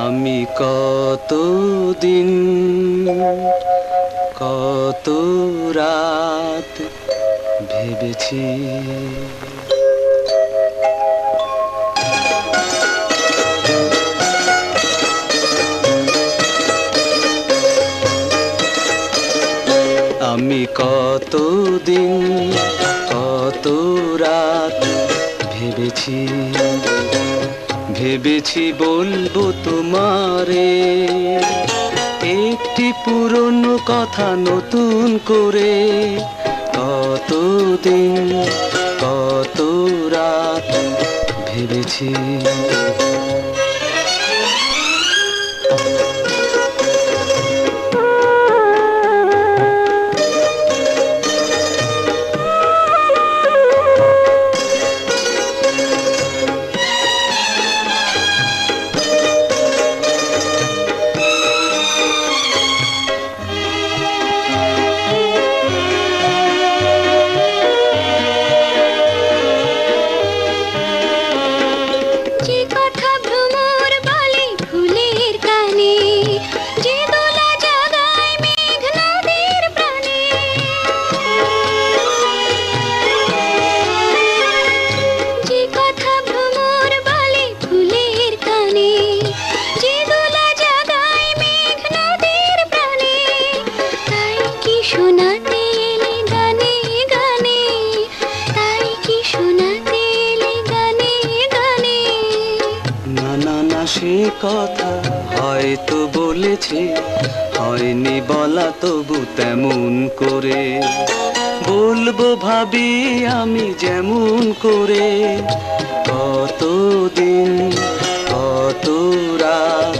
আমি কত দিন কত রাত ভেবেছি। আমি কত দিন কত রাত ভেবেছি। ভেবেছি বলব তোমারে একটি পুরনো কথা নতুন করে কত কথা হয়তো বলেছে, হয়নি বলা তবু তেমন করে। বলব ভাবি আমি যেমন করে, কতদিন, কত রাত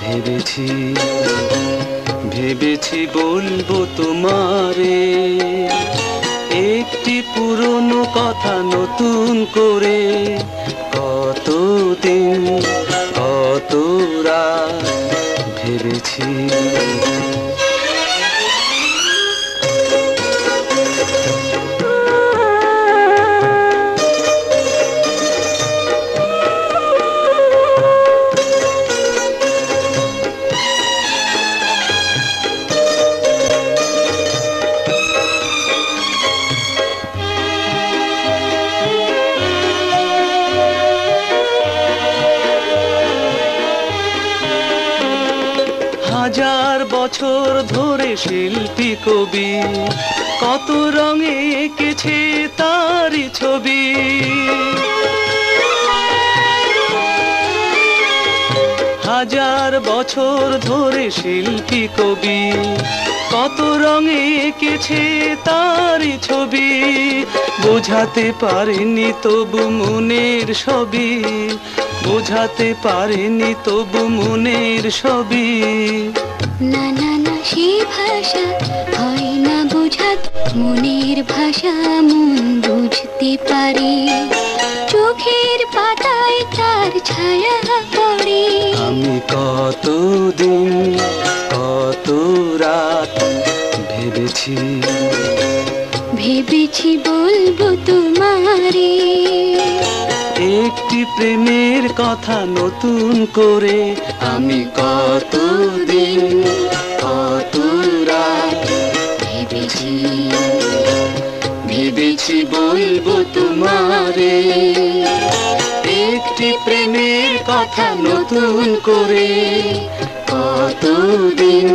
ভেবেছি ভেবেছি বলব তোমারে। একটি পুরনো কথা নতুন করে, কতদিন ভেবেছি হাজার বছর ধরে শিল্পী কবি। কত রঙে এঁকেছে তারই ছবি। হাজার বছর ধরে শিল্পী কবি। কত রঙে এঁকেছে তারই ছবি। বোঝাতে পারেনি তবু মনের ছবি বোঝাতে পারেনি তবু মনের ছবি। না না না সে ভাষা হয় না বোঝাত। মনের ভাষা মন বুঝতে পারে। চোখের পাতায় তার ছায়া পড়ে। আমি কত দিন কত রাত ভেবেছি। ভেবেছি বলব তোমারে প্রেমের কথা নতুন করে। আমি কত দিন কত রাত ভেবেছি ভেবেছি বলব তোমারে। একটি প্রেমের কথা নতুন করে, কতদিন